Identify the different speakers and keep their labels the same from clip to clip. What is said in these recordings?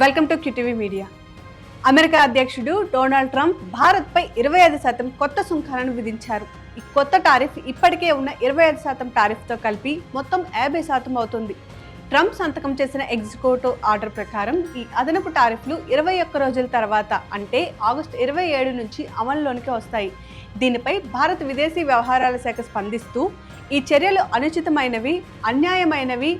Speaker 1: Welcome to QTV media. America అధ్యక్షుడు Donald Trump భారత్పై ఇరవై ఐదు శాతం కొత్త సుంకాలను విధించారు. ఈ కొత్త టారిఫ్ ఇప్పటికే ఉన్న ఇరవై ఐదు శాతం టారిఫ్తో కలిపి మొత్తం యాభై శాతం అవుతుంది. ట్రంప్ సంతకం చేసిన ఎగ్జిక్యూటివ్ ఆర్డర్ ప్రకారం ఈ అదనపు టారిఫ్లు ఇరవై ఒక్క రోజుల తర్వాత అంటే ఆగస్టు ఇరవై ఏడు నుంచి అమల్లోనికి వస్తాయి. దీనిపై భారత విదేశీ వ్యవహారాల శాఖ స్పందిస్తూ ఈ చర్యలు అనుచితమైనవి అన్యాయమైనవి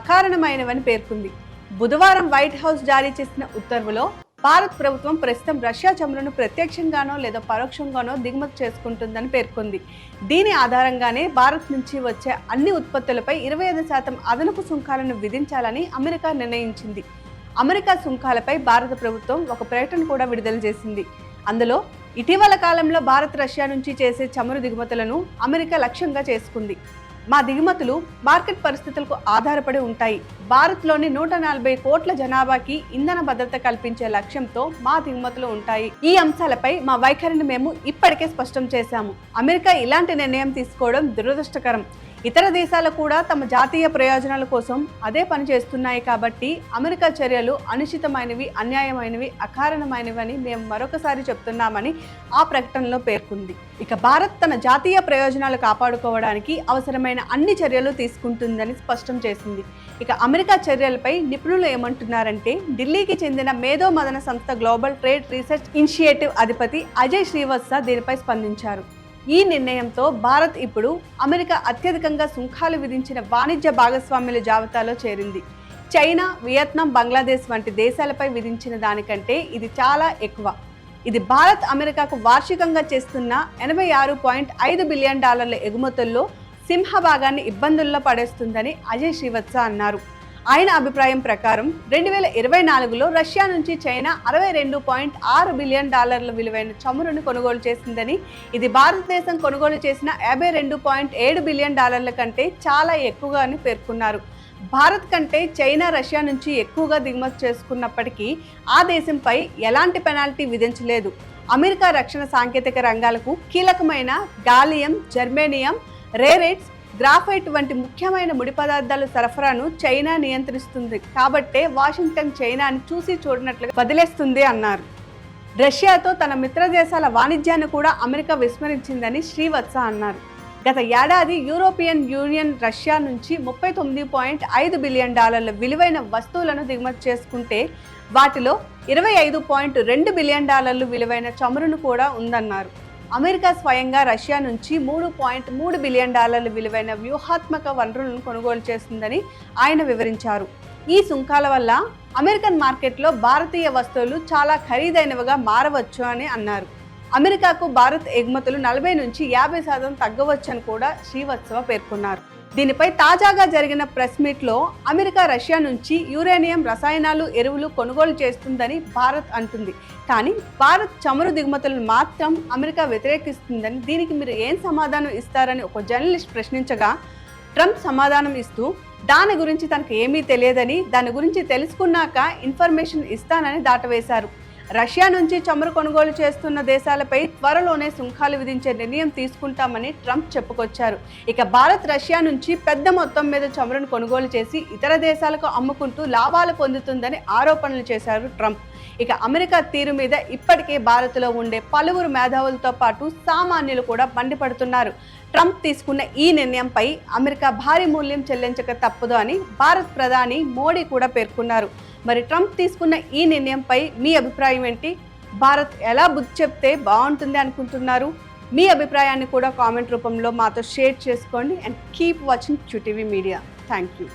Speaker 1: అకారణమైనవని పేర్కొంది. బుధవారం వైట్ హౌస్ జారీ చేసిన ఉత్తర్వులో భారత్ ప్రభుత్వం ప్రస్తుతం రష్యా చమురును ప్రత్యక్షంగానో లేదా పరోక్షంగానో దిగుమతి చేసుకుంటుందని పేర్కొంది. దీని ఆధారంగానే భారత్ నుంచి వచ్చే అన్ని ఉత్పత్తులపై ఇరవై ఐదు శాతం అదనపు సుంకాలను విధించాలని అమెరికా నిర్ణయించింది. అమెరికా సుంకాలపై భారత ప్రభుత్వం ఒక ప్రకటన కూడా విడుదల చేసింది. అందులో ఇటీవల కాలంలో భారత్ రష్యా నుంచి చేసే చమురు దిగుమతులను అమెరికా లక్ష్యంగా చేసుకుంది. మా దిగుమతులు మార్కెట్ పరిస్థితులకు ఆధారపడి ఉంటాయి. భారత్లోని నూట నలభై కోట్ల జనాభాకి ఇంధన భద్రత కల్పించే లక్ష్యంతో మా దిగుమతులు ఉంటాయి. ఈ అంశాలపై మా వైఖరిని మేము ఇప్పటికే స్పష్టం చేశాము. అమెరికా ఇలాంటి నిర్ణయం తీసుకోవడం దురదృష్టకరం. ఇతర దేశాలు కూడా తమ జాతీయ ప్రయోజనాల కోసం అదే పని చేస్తున్నాయి కాబట్టి అమెరికా చర్యలు అనుచితమైనవి అన్యాయమైనవి అకారణమైనవి అని మేము మరొకసారి చెప్తున్నామని ఆ ప్రకటనలో పేర్కొంది. ఇక భారత్ తన జాతీయ ప్రయోజనాలు కాపాడుకోవడానికి అవసరమైన అన్ని చర్యలు తీసుకుంటుందని స్పష్టం చేసింది. ఇక అమెరికా చర్యలపై నిపుణులు ఏమంటున్నారంటే ఢిల్లీకి చెందిన మేధో మదన సంస్థ గ్లోబల్ ట్రేడ్ రీసెర్చ్ ఇనిషియేటివ్ అధిపతి అజయ్ శ్రీవత్స దీనిపై స్పందించారు. ఈ నిర్ణయంతో భారత్ ఇప్పుడు అమెరికా అత్యధికంగా సుంకాలు విధించిన వాణిజ్య భాగస్వామ్యుల జాబితాలో చేరింది. చైనా వియత్నాం బంగ్లాదేశ్ వంటి దేశాలపై విధించిన దానికంటే ఇది చాలా ఎక్కువ. ఇది భారత్ అమెరికాకు వార్షికంగా చేస్తున్న ఎనభై ఆరు పాయింట్ ఐదు బిలియన్ డాలర్ల ఎగుమతుల్లో సింహభాగాన్ని ఇబ్బందుల్లో పడేస్తుందని అజయ్ శ్రీవత్స అన్నారు. ఆయన అభిప్రాయం ప్రకారం రెండు వేల ఇరవై నాలుగులో రష్యా నుంచి చైనా అరవై రెండు పాయింట్ ఆరు బిలియన్ డాలర్ల విలువైన చమురును కొనుగోలు చేసిందని ఇది భారతదేశం కొనుగోలు చేసిన యాభై రెండు పాయింట్ ఏడు బిలియన్ డాలర్ల కంటే చాలా ఎక్కువగా అని పేర్కొన్నారు. భారత్ కంటే చైనా రష్యా నుంచి ఎక్కువగా దిగుమతి చేసుకున్నప్పటికీ ఆ దేశంపై ఎలాంటి పెనాల్టీ విధించలేదు. అమెరికా రక్షణ సాంకేతిక రంగాలకు కీలకమైన గాలియం జర్మేనియం రేరేట్స్ గ్రాఫైట్ వంటి ముఖ్యమైన ముడి పదార్థాల సరఫరాను చైనా నియంత్రిస్తుంది. కాబట్టే వాషింగ్టన్ చైనాని చూసి చూడనట్లుగా వదిలేస్తుంది అన్నారు. రష్యాతో తన మిత్ర దేశాల వాణిజ్యాన్ని కూడా అమెరికా విస్మరించిందని శ్రీవత్స అన్నారు. గత ఏడాది యూరోపియన్ యూనియన్ రష్యా నుంచి ముప్పై తొమ్మిది పాయింట్ ఐదు బిలియన్ డాలర్ల విలువైన వస్తువులను దిగుమతి చేసుకుంటే వాటిలో ఇరవై ఐదు పాయింట్ రెండు బిలియన్ డాలర్లు విలువైన చమురును కూడా ఉందన్నారు. అమెరికా స్వయంగా రష్యా నుంచి మూడు పాయింట్ మూడు బిలియన్ డాలర్ల విలువైన వ్యూహాత్మక వనరులను కొనుగోలు చేస్తుందని ఆయన వివరించారు. ఈ సుంకాల వల్ల అమెరికన్ మార్కెట్లో భారతీయ వస్తువులు చాలా ఖరీదైనవిగా మారవచ్చు అని అన్నారు. అమెరికాకు భారత్ ఎగుమతులు నలభై నుంచి యాభై శాతం తగ్గవచ్చని కూడా శ్రీవత్సవ పేర్కొన్నారు. దీనిపై తాజాగా జరిగిన ప్రెస్ మీట్లో అమెరికా రష్యా నుంచి యురేనియం రసాయనాలు ఎరువులు కొనుగోలు చేస్తుందని భారత్ అంటుంది. కానీ భారత్ చమురు దిగుమతులను మాత్రం అమెరికా వ్యతిరేకిస్తుందని దీనికి మీరు ఏం సమాధానం ఇస్తారని ఒక జర్నలిస్ట్ ప్రశ్నించగా ట్రంప్ సమాధానం ఇస్తూ దాని గురించి తనకు ఏమీ తెలియదని దాని గురించి తెలుసుకున్నాక ఇన్ఫర్మేషన్ ఇస్తానని దాటవేశారు. రష్యా నుంచి చమురు కొనుగోలు చేస్తున్న దేశాలపై త్వరలోనే సుంకాలు విధించే నిర్ణయం తీసుకుంటామని ట్రంప్ చెప్పుకొచ్చారు. ఇక భారత్ రష్యా నుంచి పెద్ద మొత్తం మీద చమురును కొనుగోలు చేసి ఇతర దేశాలకు అమ్ముకుంటూ లాభాలు పొందుతుందని ఆరోపణలు చేశారు ట్రంప్. ఇక అమెరికా తీరు మీద ఇప్పటికే భారత్లో ఉండే పలువురు మేధావులతో పాటు సామాన్యులు కూడా మండిపడుతున్నారు ట్రంప్ తీసుకున్న ఈ నిర్ణయంపై అమెరికా భారీ మూల్యం చెల్లించక తప్పదు అని భారత్ ప్రధాని మోడీ కూడా పేర్కొన్నారు. మరి ట్రంప్ తీసుకున్న ఈ నిర్ణయంపై మీ అభిప్రాయం ఏంటి? భారత్ ఎలా బుద్ధి చెప్తే బాగుంటుంది అనుకుంటున్నారు? మీ అభిప్రాయాన్ని కూడా కామెంట్ రూపంలో మాతో షేర్ చేసుకోండి and keep watching TV media. Thank you.